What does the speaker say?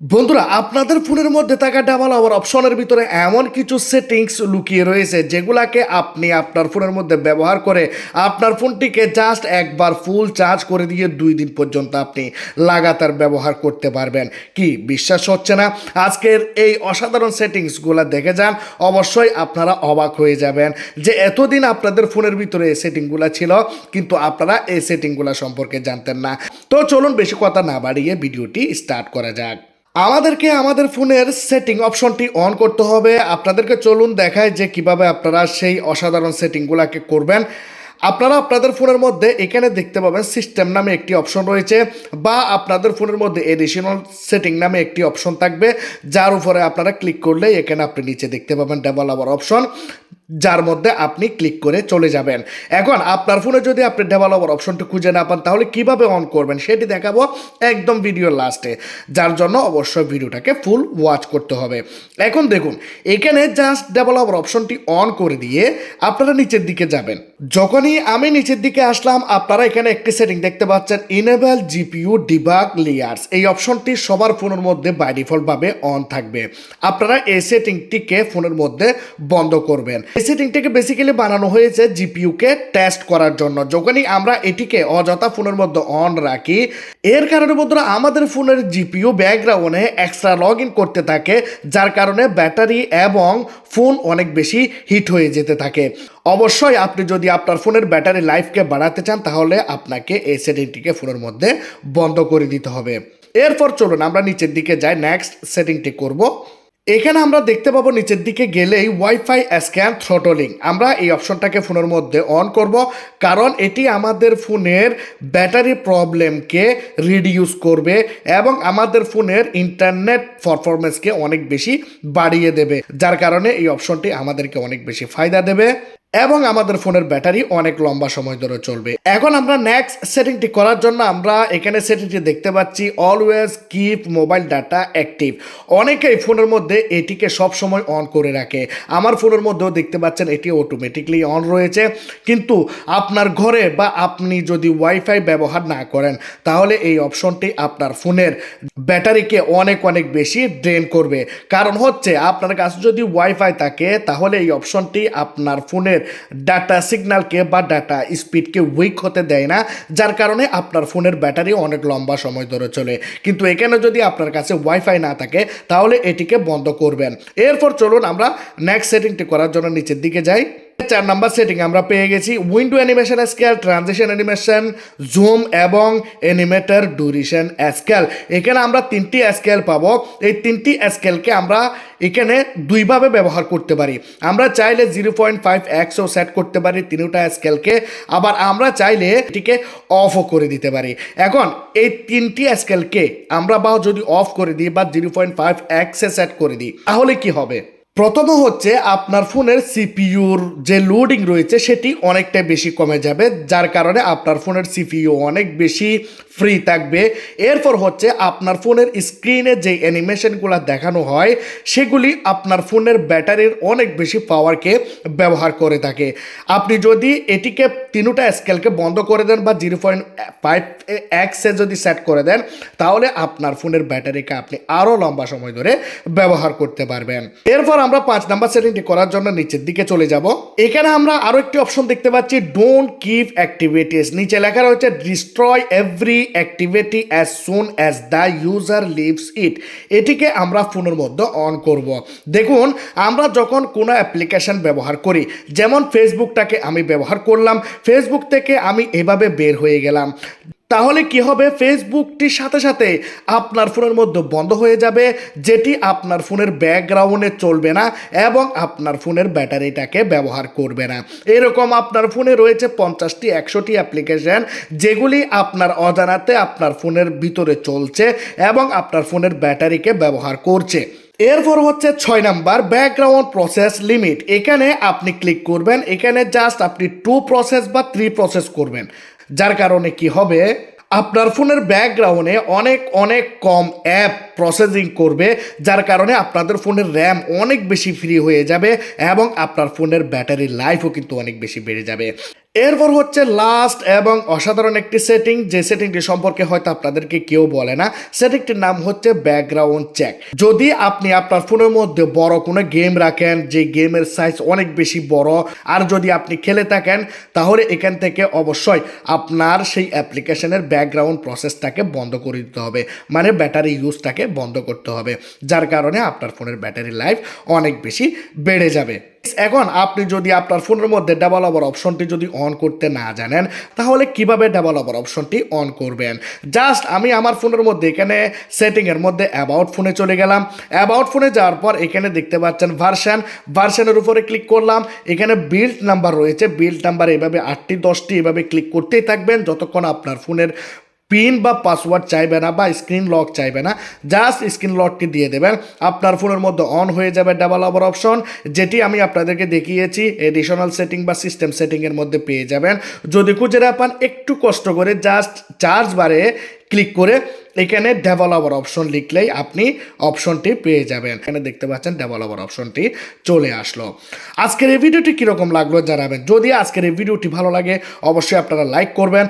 বন্ধুরা, আপনাদের ফোনের মধ্যে থাকা ডাবল আওয়ার অপশনের ভিতরে এমন কিছু সেটিংস লুকিয়ে রয়েছে যেগুলাকে আপনি আপনার ফোনের মধ্যে ব্যবহার করে আপনার ফোনটিকে জাস্ট একবার ফুল চার্জ করে দিয়ে দুই দিন পর্যন্ত আপনি লাগাতার ব্যবহার করতে পারবেন। কি, বিশ্বাস হচ্ছে না? আজকের এই অসাধারণ সেটিংসগুলো দেখে যান, অবশ্যই আপনারা অবাক হয়ে যাবেন যে এতদিন আপনাদের ফোনের ভিতরে এই সেটিংগুলো ছিল, কিন্তু আপনারা এই সেটিংগুলো সম্পর্কে জানতেন না। তো চলুন বেশি কথা না বাড়িয়ে ভিডিওটি স্টার্ট করা যাক। আমাদেরকে আমাদের ফোনের সেটিং অপশনটি অন করতে হবে। আপনাদেরকে চলুন দেখায় যে কীভাবে আপনারা সেই অসাধারণ সেটিংগুলোকে করবেন। আপনারা আপনাদের ফোনের মধ্যে এখানে দেখতে পাবেন সিস্টেম নামে একটি অপশন রয়েছে বা আপনাদের ফোনের মধ্যে এডিশনাল সেটিং নামে একটি অপশন থাকবে। যার উপরে আপনারা ক্লিক করলে এখানে আপনি নিচে দেখতে পাবেন ডেভেলপার অপশন যার মধ্যে আপনি ক্লিক করে চলে যাবেন। এখন আপনার ফোনে যদি আপনি ডেভেলপার অপশনটি খুঁজে না পান, তাহলে কীভাবে অন করবেন সেটি দেখাবো একদম ভিডিওর লাস্টে যার জন্য অবশ্যই ভিডিওটাকে ফুল ওয়াচ করতে হবে। এখন দেখুন, এখানে জাস্ট ডেভেলপার অপশনটি অন করে দিয়ে আপনারা নিচের দিকে যাবেন। যখনই আমি নিচের দিকে আসলাম, আপনারা এখানে একটি সেটিং দেখতে পাচ্ছেন ইনেবল জিপিইউ ডিবাগ লেয়ার্স এই অপশনটি সবার ফোনের মধ্যে বাই ডিফল্টভাবে অন থাকবে। আপনারা এই সেটিংটিকে ফোনের মধ্যে বন্ধ করবেন। এই সেটিংটিকে বেসিক্যালি বানানো হয়েছে জিপিউকে টেস্ট করার জন্য। যখনই আমরা এটিকে অযথা ফোনের মধ্যে অন রাখি, এর কারণে বন্ধুরা আমাদের ফোনের জিপিইউ ব্যাকগ্রাউন্ডে এক্সট্রা লগ ইন করতে থাকে, যার কারণে ব্যাটারি এবং ফোন অনেক বেশি হিট হয়ে যেতে থাকে। অবশ্যই আপনি যদি আপনার ফোনের ব্যাটারি লাইফকে বাড়াতে চান, তাহলে আপনাকে এই সেটিংটিকে ফোনের মধ্যে বন্ধ করে দিতে হবে। এরপর চলুন আমরা নিচের দিকে যাই। নেক্সট সেটিংটি করব। এখানে আমরা দেখতে পাবো নিচের দিকে গেলেই ওয়াইফাই স্ক্যান থ্রোটলিং আমরা এই অপশনটাকে ফোনের মধ্যে অন করব, কারণ এটি আমাদের ফোনের ব্যাটারি প্রবলেমকে রিডিউস করবে এবং আমাদের ফোনের ইন্টারনেট পারফরমেন্সকে অনেক বেশি বাড়িয়ে দেবে, যার কারণে এই অপশনটি আমাদেরকে অনেক বেশি ফায়দা দেবে। এবং আমাদের ফোনের ব্যাটারি অনেক লম্বা সময় ধরে চলবে। এখন আমরা নেক্সট সেটিংটি করার জন্য আমরা এখানে সেটিংটি দেখতে পাচ্ছি always keep mobile data active অনেকেই ফোনের মধ্যে এটিকে সব সময় অন করে রাখে। আমার ফোনের মধ্যেও দেখতে পাচ্ছেন, এটি অটোমেটিকলি অন রয়েছে। কিন্তু আপনার ঘরে বা আপনি যদি ওয়াইফাই ব্যবহার না করেন, তাহলে এই অপশনটি আপনার ফোনের ব্যাটারিকে অনেক অনেক বেশি ড্রেন করবে। কারণ হচ্ছে, আপনার কাছে যদি ওয়াইফাই থাকে, তাহলে এই অপশনটি আপনার ফোনের ডাটা সিগন্যালকে বা ডাটা স্পিডকে উইক হতে দেয় না, যার কারণে আপনার ফোনের ব্যাটারি অনেক লম্বা সময় ধরে চলে। কিন্তু এখানে যদি আপনার কাছে ওয়াইফাই না থাকে, তাহলে এটিকে বন্ধ করবেন। এরপর চলুন আমরা নেক্সট সেটিংটি করার জন্য নিচের দিকে যাই। চার নাম্বার সেটিং আমরা পেয়ে গেছি window animation scale transition animation zoom এবং অ্যানিমেটার ডিউরেশন স্কেল এখানে আমরা তিনটি স্কেল পাবো। এই তিনটি স্কেলকে আমরা এখানে দুইভাবে ব্যবহার করতে পারি। আমরা চাইলে জিরো পয়েন্ট ফাইভ এক্সও সেট করতে পারি তিনটা স্কেলকে আবার আমরা চাইলে এটিকে অফও করে দিতে পারি। এখন এই তিনটি স্কেলকে আমরা বা যদি অফ করে দিই বা জিরো পয়েন্ট ফাইভ এক্সে সেট করে দিই, তাহলে কি হবে? প্রথম হচ্ছে আপনার ফোনের সিপিইউর যে লোডিং রয়েছে, সেটি অনেকটা বেশি কমে যাবে, যার কারণে আপনার ফোনের সিপিইউ অনেক বেশি ফ্রি থাকবে। এরপর হচ্ছে আপনার ফোনের স্ক্রিনে যে অ্যানিমেশনগুলো দেখানো হয়, সেগুলি আপনার ফোনের ব্যাটারির অনেক বেশি পাওয়ারকে ব্যবহার করে থাকে। আপনি যদি এটিকে তিনটা স্কেলকে বন্ধ করে দেন বা জিরো পয়েন্ট ফাইভ এক্সে যদি সেট করে দেন, তাহলে আপনার ফোনের ব্যাটারিকে আপনি আরও লম্বা সময় ধরে ব্যবহার করতে পারবেন। এরপর আমরা পাঁচ নাম্বার সেটিংটি করার জন্য নিচের দিকে চলে যাব। এখানে আমরা আরও একটি অপশন দেখতে পাচ্ছি ডোন্ট কিপ অ্যাক্টিভিটিস নিচে লেখা রয়েছে destroy every activity as soon as the user leaves it এটিকে আমরা ফোনের মধ্যে অন করব। দেখুন, আমরা যখন কোনো অ্যাপ্লিকেশন ব্যবহার করি, যেমন ফেসবুকটাকে আমি ব্যবহার করলাম ফেসবুক থেকে আমি এভাবে বের হয়ে গেলাম। তাহলে কি হবে? ফেসবুকটির সাথে সাথে আপনার ফোনের মধ্যে বন্ধ হয়ে যাবে, যেটি আপনার ফোনের ব্যাকগ্রাউন্ডে চলবে না এবং আপনার ফোনের ব্যাটারিটাকে ব্যবহার করবে না। এরকম আপনার ফোনে রয়েছে পঞ্চাশটি, একশোটি অ্যাপ্লিকেশন যেগুলি আপনার অজানাতে আপনার ফোনের ভিতরে চলছে এবং আপনার ফোনের ব্যাটারিকে ব্যবহার করছে। এরপর হচ্ছে ছয় নাম্বার ব্যাকগ্রাউন্ড প্রসেস লিমিট এখানে আপনি ক্লিক করবেন, এখানে জাস্ট আপনি টু প্রসেস বা থ্রি প্রসেস করবেন। যার কারণে কি হবে? আপনার ফোনের ব্যাকগ্রাউন্ডে অনেক অনেক কম অ্যাপ প্রসেসিং করবে, যার কারণে আপনাদের ফোনের র্যাম অনেক বেশি ফ্রি হয়ে যাবে এবং আপনার ফোনের ব্যাটারি লাইফও কিন্তু অনেক বেশি বেড়ে যাবে। এরপর হচ্ছে লাস্ট এবং অসাধারণ একটি সেটিং যে সেটিংটি সম্পর্কে হয়তো আপনাদেরকে কেউ বলে না সেটিংটির নাম হচ্ছে ব্যাকগ্রাউন্ড চেক যদি আপনি আপনার ফোনের মধ্যে বড় কোনো গেম রাখেন, যে গেমের সাইজ অনেক বেশি বড়, আর যদি আপনি খেলে থাকেন, তাহলে এখান থেকে অবশ্যই আপনার সেই অ্যাপ্লিকেশনের ব্যাকগ্রাউন্ড প্রসেসটাকে বন্ধ করে দিতে হবে মানে ব্যাটারি ইউজটাকে বন্ধ করতে হবে, যার কারণে আপনার ফোনের ব্যাটারি লাইফ অনেক বেশি বেড়ে যাবে। এখন আপনি যদি আপনার ফোনের মধ্যে ডাবল ওভার অপশনটি যদি অন করতে না জানেন, তাহলে কীভাবে ডাবল ওভার অপশনটি অন করবেন? জাস্ট আমি আমার ফোনের মধ্যে এখানে সেটিংয়ের মধ্যে অ্যাবাউট ফোনে চলে গেলাম। অ্যাবাউট ফোনে যাওয়ার পর এখানে দেখতে পাচ্ছেন ভার্সান ভার্সানের উপরে ক্লিক করলাম। এখানে বিল্ড নাম্বার রয়েছে। বিল্ড নাম্বার এভাবে আটটি, দশটি এভাবে ক্লিক করতেই থাকবেন। যতক্ষণ আপনার ফোনের পিন বা পাসওয়ার্ড চাইবে না বা স্ক্রিন লক চাইবে না, জাস্ট স্ক্রিন লকটি দিয়ে দেবেন। আপনার ফোনের মধ্যে অন হয়ে যাবে ডাবল ওভার অপশন, যেটি আমি আপনাদেরকে দেখিয়েছি এডিশনাল সেটিং বা সিস্টেম সেটিংয়ের মধ্যে পেয়ে যাবেন। যদি খুঁজে পান, একটু কষ্ট করে জাস্ট চার্জ বারে ক্লিক করে এখানে ডেভেলপার অপশন লিখলেই আপনি অপশনটি পেয়ে যাবেন। এখানে দেখতে পাচ্ছেন ডেভেলপার অপশনটি চলে আসলো। আজকের এই ভিডিওটি কীরকম লাগল জানাবেন। যদি আজকের এই ভিডিওটি ভালো লাগে, অবশ্যই আপনারা লাইক করবেন।